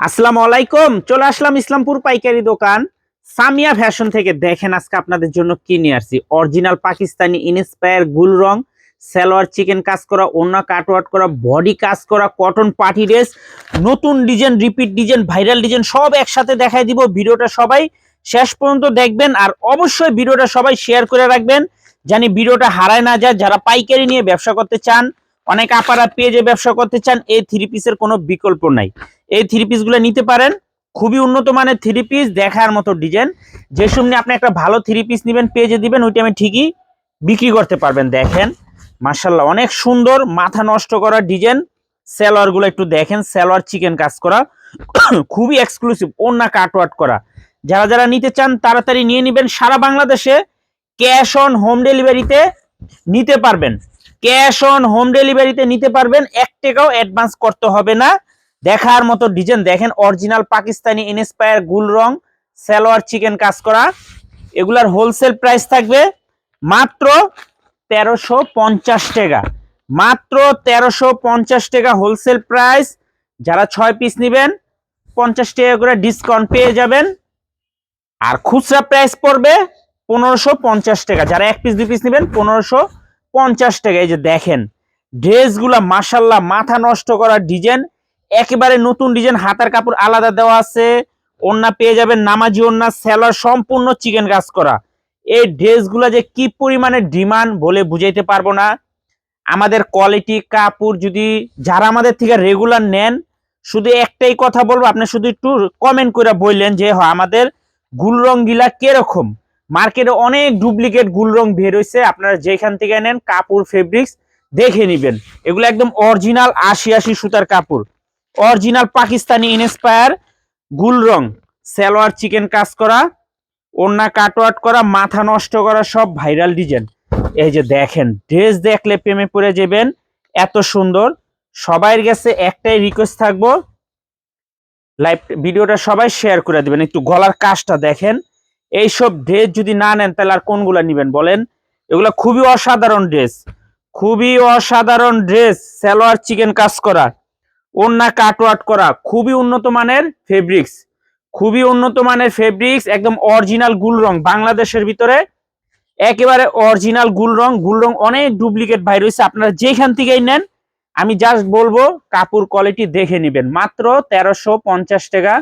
আসসালামু আলাইকুম, চলে আসলাম ইসলামপুর পাইকারি দোকান। সামিয়া ফ্যাশন থেকে দেখেন আজকে আপনাদের জন্য কি নিয়ে আসছি। অরিজিনাল পাকিস্তানি ইনস্পায়ার গুল রং, সালোয়ার চিকেন কাজ করা অন্য কাটওয়ার্ট করা, বডি কাজ করা কটন পার্টি ড্রেস নতুন design repeat design viral design সব একসাথে দেখাই দিব। ভিডিওটা সবাই শেষ পর্যন্ত দেখবেন আর অবশ্যই ভিডিওটা সবাই শেয়ার করে রাখবেন। জানি ভিডিওটা হারায় না যায়। যারা পাইকারি নিয়ে ব্যবসা করতে চান, অনেক আপারা পেজে ব্যবসা করতে চান, এই থ্রি পিসের কোনো বিকল্প নাই। এই থ্রি পিসগুলো নিতে পারেন। খুবই উন্নত মানের থ্রি পিস দেখার মতো ডিজাইন যে সময় আপনি একটা ভালো থ্রি পিস নেবেন পেজে দিবেন, ওইটা আমি ঠিকই বিক্রি করতে পারবেন, দেখেন। মার্শাল্লাহ অনেক সুন্দর, মাথা নষ্ট করা ডিজাইন সালোয়ারগুলো একটু দেখেন, সালোয়ার চিকেন কাজ করা। খুবই এক্সক্লুসিভ অন্য কাটওয়ার্ট করা। যারা যারা নিতে চান, তাড়াতাড়ি নিয়ে নেবেন। সারা বাংলাদেশে ক্যাশ অন হোম ডেলিভারিতে নিতে পারবেন। ক্যাশ অন হোম ডেলিভারিতে নিতে পারবেন। এক টাকাও অ্যাডভান্স করতে হবে না। দেখার মতো ডিজাইন দেখেন অরিজিনাল পাকিস্তানি ইনস্পায়ার গুল রং, সালোয়ার চিকেন কাজ করা। এগুলার হোলসেল প্রাইস থাকবে মাত্র তেরোশো পঞ্চাশ টাকা। মাত্র তেরোশো পঞ্চাশ টাকা হোলসেল প্রাইস যারা ছয় পিস নেবেন, পঞ্চাশ টাকা করে ডিসকাউন্ট পেয়ে যাবেন। আর খুচরা প্রাইস পড়বে পনেরোশো পঞ্চাশ টাকা। যারা এক পিস দুই পিস নেবেন, পনেরোশো পঞ্চাশ টাকা। এই যে দেখেন ড্রেসগুলা মাসাল্লাহ মাথা নষ্ট করা ডিজাইন একেবারে নতুন ডিজাইন হাতার কাপড় আলাদা দেওয়া আছে। ওন্না পেয়ে যাবেন নামাজি ওন্না সেলার, সম্পূর্ণ চিকেন কাজ করা। এই ড্রেসগুলো যে কি পরিমাণে ডিমান্ড বলে বুঝাইতে পারব না। আমাদের কোয়ালিটি কাপড় যদি যারা আমাদের থেকে রেগুলার নেন, শুধু একটাই কথা বলব, আপনি শুধু একটু কমেন্ট করে বললেন যে হ আমাদের গুল রং গিলা কীরকম? মার্কেটে অনেক ডুপ্লিকেট গুল রং বের হয়েছে আপনারা যেখান থেকে নেন, কাপড় ফেব্রিক্স দেখে নিবেন। এগুলো একদম অরিজিনাল আশি আশি সুতার কাপড়। অরিজিনাল পাকিস্তানি ইনস্পায়ার, গুল রং, সালোয়ার চিকেন কাজ করা ওন্না কাটওয়াট করা, মাথা নষ্ট করা, সব ভাইরাল ডিজাইন। এই যে দেখেন, ড্রেস দেখলে প্রেমে পড়ে যাবেন, এত সুন্দর। সবাইয়ের কাছে একটাই রিকোয়েস্ট থাকব লাইভ ভিডিওটা সবাই শেয়ার করে দিবেন, একটু গলার কাজটা দেখেন। এইসব ড্রেস যদি না নেন, তাহলে আর কোনগুলো নেবেন বলেন? এগুলো খুবই অসাধারণ ড্রেস খুবই অসাধারণ ড্রেস সালোয়ার চিকেন কাজ করা। ওন্না কাটওয়াট করা, খুবই উন্নত মানের ফেব্রিক্স খুবই উন্নত মানের ফেব্রিক্স একদম অরিজিনাল গুল রং, বাংলাদেশের ভিতরে একেবারে অরিজিনাল গুল রং গুল রং অনেক ডুপ্লিকেট ভাই রয়েছে আপনারা যেখান থেকেই নেন, আমি জাস্ট বলব, কাপড় কোয়ালিটি দেখে নেবেন। মাত্র তেরোশো পঞ্চাশ টাকা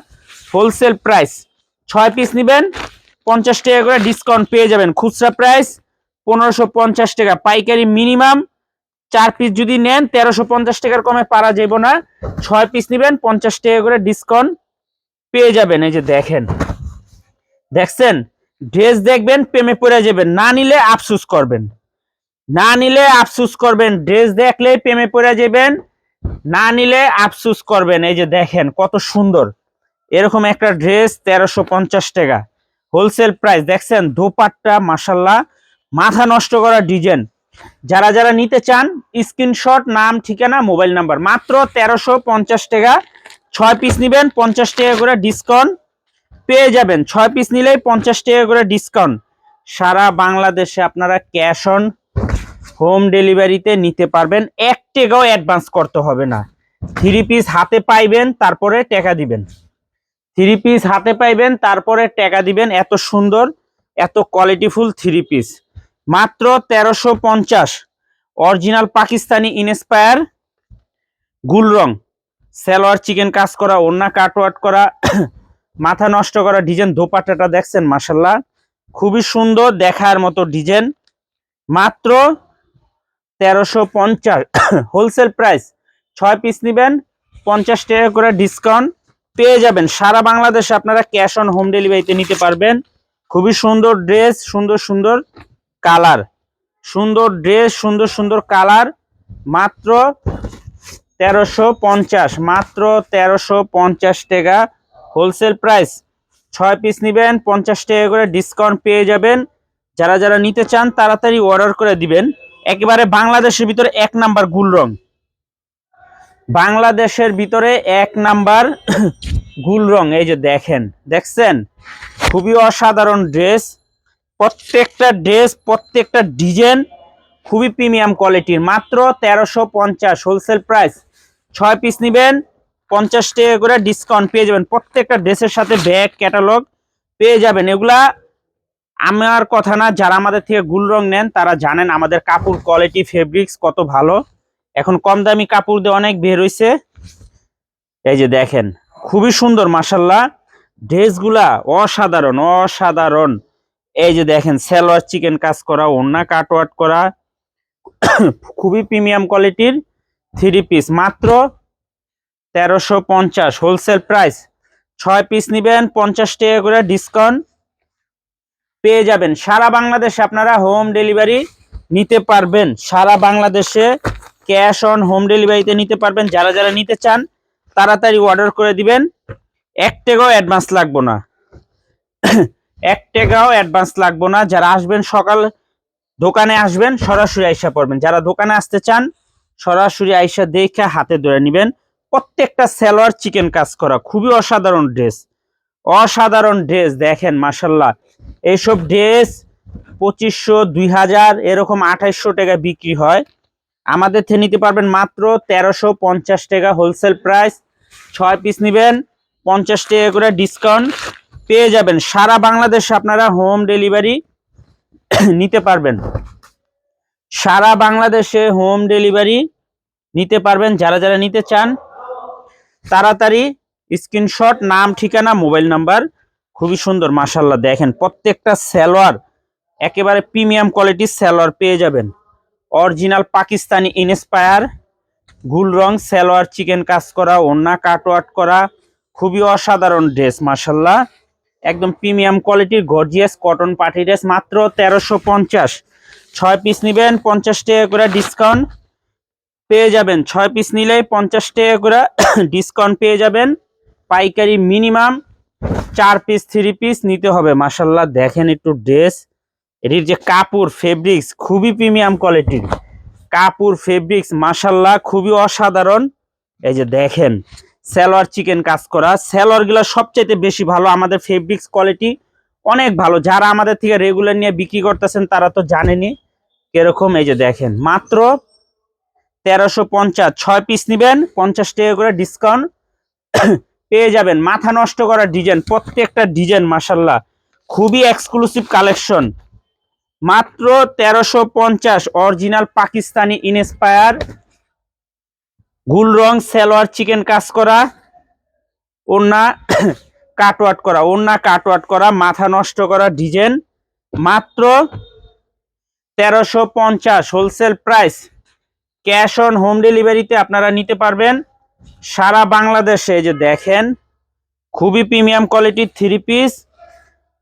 হোলসেল প্রাইস ছয় পিস নেবেন, পঞ্চাশ টাকা করে ডিসকাউন্ট পেয়ে যাবেন। খুচরা প্রাইস পনেরোশো পঞ্চাশ টাকা। পাইকারি মিনিমাম চার পিস যদি নেন, তেরোশো পঞ্চাশ টাকার কমে পারা যাব না। ছয় পিস নেবেন, পঞ্চাশ টাকা করে ডিসকাউন্ট পেয়ে যাবেন। এই যে দেখেন, দেখছেন? ড্রেস দেখবেন, প্রেমে পড়ে যাবেন। না নিলে আফসুস করবেন। না নিলে আফসুস করবেন। ড্রেস দেখলে প্রেমে পড়ে যাবেন। না নিলে আফসুস করবেন। এই যে দেখেন, কত সুন্দর। এরকম একটা ড্রেস তেরোশো পঞ্চাশ টাকা। হোলসেল প্রাইস দেখছেন? দোপাট্টা মাসাল্লাহ মাথা নষ্ট করা ডিজাইন। যারা যারা নিতে চান স্ক্রিনশট নাম, ঠিকানা মোবাইল নাম্বার মাত্র তেরোশো পঞ্চাশ টাকা। ছয় পিস নেবেন, পঞ্চাশ টাকা করে ডিসকাউন্ট পেয়ে যাবেন। ছয় পিস নিলেই পঞ্চাশ টাকা করে ডিসকাউন্ট সারা বাংলাদেশে আপনারা ক্যাশ অন হোম ডেলিভারিতে নিতে পারবেন। এক টাকাও অ্যাডভান্স করতে হবে না। থ্রি পিস হাতে পাইবেন, তারপরে টাকা দিবেন। থ্রি পিস হাতে পাইবেন, তারপরে টাকা দিবেন। এত সুন্দর, এত কোয়ালিটিফুল থ্রি পিস মাত্র তেরোশো পঞ্চাশ। অরিজিনাল পাকিস্তানি ইনস্পায়ার গুল রং। সালোয়ার চিকেন কাজ করা ওন্না কাটওয়াট করা, মাথা নষ্ট করা ডিজাইন, দোপাট্টাটা দেখছেন মাসাল্লাহ খুবই সুন্দর দেখার মতো ডিজাইন। মাত্র তেরোশো পঞ্চাশ। হোলসেল প্রাইস ছয় পিস নেবেন, পঞ্চাশ টাকা করে ডিসকাউন্ট। পেয়ে যাবেন, সারা বাংলাদেশে আপনারা ক্যাশ অন হোম ডেলিভারিতে নিতে পারবেন। খুবই সুন্দর ড্রেস, সুন্দর সুন্দর। কালার। সুন্দর ড্রেস সুন্দর সুন্দর কালার। মাত্র তেরোশো পঞ্চাশ, মাত্র তেরোশো পঞ্চাশ টাকা। হোলসেল প্রাইস ছয় পিস নেবেন, পঞ্চাশ টাকা করে ডিসকাউন্ট পেয়ে যাবেন। যারা যারা নিতে চান, তাড়াতাড়ি অর্ডার করে দিবেন। একেবারে বাংলাদেশের ভিতরে এক নাম্বার গুল রং বাংলাদেশের ভিতরে এক নাম্বার গুল রং এই যে দেখেন, দেখছেন? খুবই অসাধারণ ড্রেস প্রত্যেকটা ড্রেস, প্রত্যেকটা ডিজাইন খুবই প্রিমিয়াম কোয়ালিটির। মাত্র তেরোশো পঞ্চাশ হোলসেল প্রাইস ছয় পিস নেবেন, পঞ্চাশ টাকা করে ডিসকাউন্ট পেয়ে যাবেন। প্রত্যেকটা ড্রেসের সাথে ব্যাগ ক্যাটালগ পেয়ে যাবেন। এগুলা আমার কথা না, যারা আমাদের থেকে গুল রং নেন, তারা জানেন আমাদের কাপড় কোয়ালিটি ফেব্রিক্স কত ভালো। এখন কম দামি কাপড় দিয়ে অনেক বের হয়েছে এই যে দেখেন, খুবই সুন্দর মাসাল্লাহ ড্রেসগুলা অসাধারণ অসাধারণ। এই যে দেখেন সেলোয়ার চিকেন কাজ করা ওন্না কাটওয়াট করা, খুবই প্রিমিয়াম কোয়ালিটির থ্রি পিস। মাত্র তেরোশো পঞ্চাশ, হোলসেল প্রাইস। ছয় পিস নেবেন, পঞ্চাশ টাকা করে ডিসকাউন্ট পেয়ে যাবেন। সারা বাংলাদেশে আপনারা হোম ডেলিভারি নিতে পারবেন। সারা বাংলাদেশে ক্যাশ অন হোম ডেলিভারিতে নিতে পারবেন। যারা যারা নিতে চান, তাড়াতাড়ি অর্ডার করে দিবেন। এক টাকাও অ্যাডভান্স লাগবো না। এক টাকাও অ্যাডভান্স লাগবো না। যারা আসবেন সকাল দোকানে আসবেন, সরাসরি আইসা পড়বেন। যারা দোকানে আসতে চান, সরাসরি আইসা দেখে হাতে ধরে নেবেন। প্রত্যেকটা সেলোয়ার চিকেন কাজ করা। খুবই অসাধারণ ড্রেস অসাধারণ ড্রেস দেখেন মাসাল্লাহ এইসব ড্রেস পঁচিশশো, দুই হাজার, এরকম আঠাইশশো টাকা বিক্রি হয়। আমাদের থেকে নিতে পারবেন মাত্র তেরোশো পঞ্চাশ টাকা হোলসেল প্রাইস ছয় পিস নেবেন, পঞ্চাশ টাকা করে ডিসকাউন্ট পেয়ে যাবেন। সারা বাংলাদেশে আপনারা হোম ডেলিভারি নিতে পারবেন। সারা বাংলাদেশে হোম ডেলিভারি নিতে পারবেন। যারা যারা নিতে চান, তাড়াতাড়ি স্ক্রিনশট নাম, ঠিকানা মোবাইল নাম্বার খুবই সুন্দর মাসাল্লাহ দেখেন, প্রত্যেকটা সালোয়ার একেবারে প্রিমিয়াম কোয়ালিটির সালোয়ার পেয়ে যাবেন। অরিজিনাল পাকিস্তানি ইনস্পায়ার গুল রং সালোয়ার চিকেন কাজ করা ওন্না কাটওয়াট করা, খুবই অসাধারণ ড্রেস মাসাল্লাহ একদম প্রিমিয়াম কোয়ালিটির, গর্জিয়াস কটন পার্টি ড্রেস মাত্র তেরোশো পঞ্চাশ। ছয় পিস নেবেন, পঞ্চাশ টাকা করে ডিসকাউন্ট পেয়ে যাবেন। ছয় পিস নিলেই পঞ্চাশ টাকা করে ডিসকাউন্ট পেয়ে যাবেন। পাইকারি মিনিমাম চার পিস থ্রি পিস নিতে হবে। মাসাল্লাহ দেখেন একটু ড্রেস এটির যে কাপড় ফেব্রিক্স খুবই প্রিমিয়াম কোয়ালিটির কাপড় ফেব্রিক্স মাসাল্লাহ খুবই অসাধারণ। এই যে দেখেন সালোয়ার চিকেন কাজ করা। সালোয়ারগুলো সবচাইতে বেশি ভালো, আমাদের ফেব্রিক্স কোয়ালিটি অনেক ভালো। যারা আমাদের থেকে রেগুলার নিয়ে বিক্রি করতেছেন, তারা তো জানেনি কীরকম এই যে দেখেন, মাত্র তেরোশো পঞ্চাশ। ছয় পিস নেবেন, পঞ্চাশ টাকা করে ডিসকাউন্ট পেয়ে যাবেন, মাথা নষ্ট করা ডিজাইন প্রত্যেকটা ডিজাইন মাসাল্লাহ খুবই এক্সক্লুসিভ কালেকশন মাত্র তেরোশো পঞ্চাশ অরিজিনাল পাকিস্তানি ইনস্পায়ার গুল রং, সালোয়ার, চিকেন কাজ করা ওন্না কাটওয়াট করা ওন্না কাটওয়াট করা, মাথা নষ্ট করা ডিজাইন, মাত্র তেরোশো পঞ্চাশ wholesale price. Cash on home ডেলিভারিতে আপনারা নিতে পারবেন। সারা বাংলাদেশে যে দেখেন, খুবই প্রিমিয়াম কোয়ালিটির থ্রি পিস,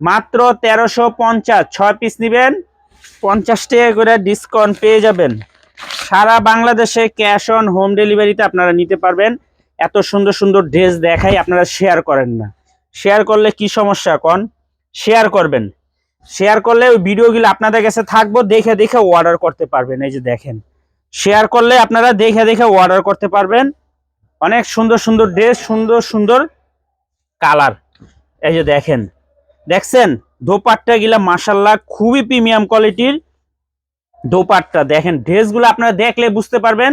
মাত্র তেরোশো পঞ্চাশ। ছয় পিস নেবেন, পঞ্চাশ টাকা করে ডিসকাউন্ট পেয়ে যাবেন। সারা বাংলাদেশে ক্যাশ অন হোম ডেলিভারিতে আপনারা নিতে পারবেন। এত সুন্দর সুন্দর ড্রেস দেখাই আপনারা শেয়ার করেন না। শেয়ার করলে কি সমস্যা কন? শেয়ার করবেন। শেয়ার করলে ওই ভিডিওগুলো আপনাদের কাছে থাকব, দেখে দেখে অর্ডার করতে পারবেন। এই যে দেখেন। শেয়ার করলে আপনারা দেখে দেখে অর্ডার করতে পারবেন। অনেক সুন্দর সুন্দর ড্রেস, সুন্দর সুন্দর কালার। এই যে দেখেন। দেখছেন? দোপাট্টা গিলা মাসাল্লাহ খুবই প্রিমিয়াম কোয়ালিটির দোপাট্টা। দেখেন, ড্রেসগুলো আপনারা দেখলে বুঝতে পারবেন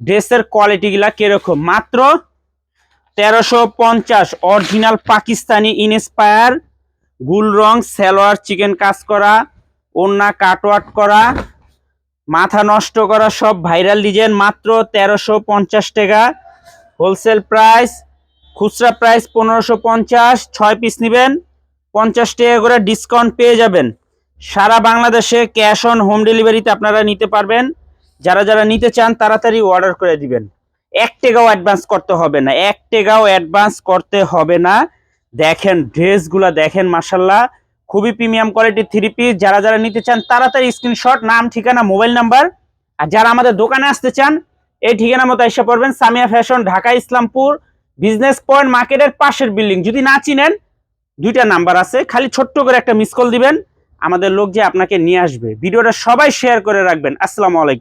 ড্রেসের কোয়ালিটি গুলা কীরকম। মাত্র তেরোশো পঞ্চাশ, অরিজিনাল পাকিস্তানি ইনস্পায়ার, গুল রং, সালোয়ার, চিকেন কাজ করা, ওন্না কাটওয়াট করা, মাথা নষ্ট করা সব ভাইরাল ডিজাইন, মাত্র তেরোশো পঞ্চাশ টাকা। হোলসেল প্রাইস, খুচরা প্রাইস পনেরোশো পঞ্চাশ, ছয় পিস নেবেন, পঞ্চাশ টাকা করে ডিসকাউন্ট পেয়ে যাবেন। সারা বাংলাদেশে ক্যাশ অন হোম ডেলিভারিতে আপনারা নিতে পারবেন। যারা যারা নিতে চান, তাড়াতাড়ি অর্ডার করে দিবেন। এক টাকাও অ্যাডভান্স করতে হবে না। এক টাকাও অ্যাডভান্স করতে হবে না। দেখেন, ড্রেসগুলা দেখেন মাসাল্লাহ খুবই প্রিমিয়াম কোয়ালিটির থ্রি পিস যারা যারা নিতে চান, তাড়াতাড়ি স্ক্রিনশট নাম, ঠিকানা মোবাইল নাম্বার আর যারা আমাদের দোকানে আসতে চান, এই ঠিকানা মতো এসে পড়বেন। Samia fashion Dhaka, Islampur. Business point মার্কেটের পাশের বিল্ডিং যদি না চিনেন, দুইটা নাম্বার আছে। খালি ছোট্ট করে একটা মিস কল দিবেন। আমাদের লোক যে আপনাকে নিয়ে আসবে। ভিডিওটা সবাই শেয়ার করে রাখবেন। আসসালামু আলাইকুম।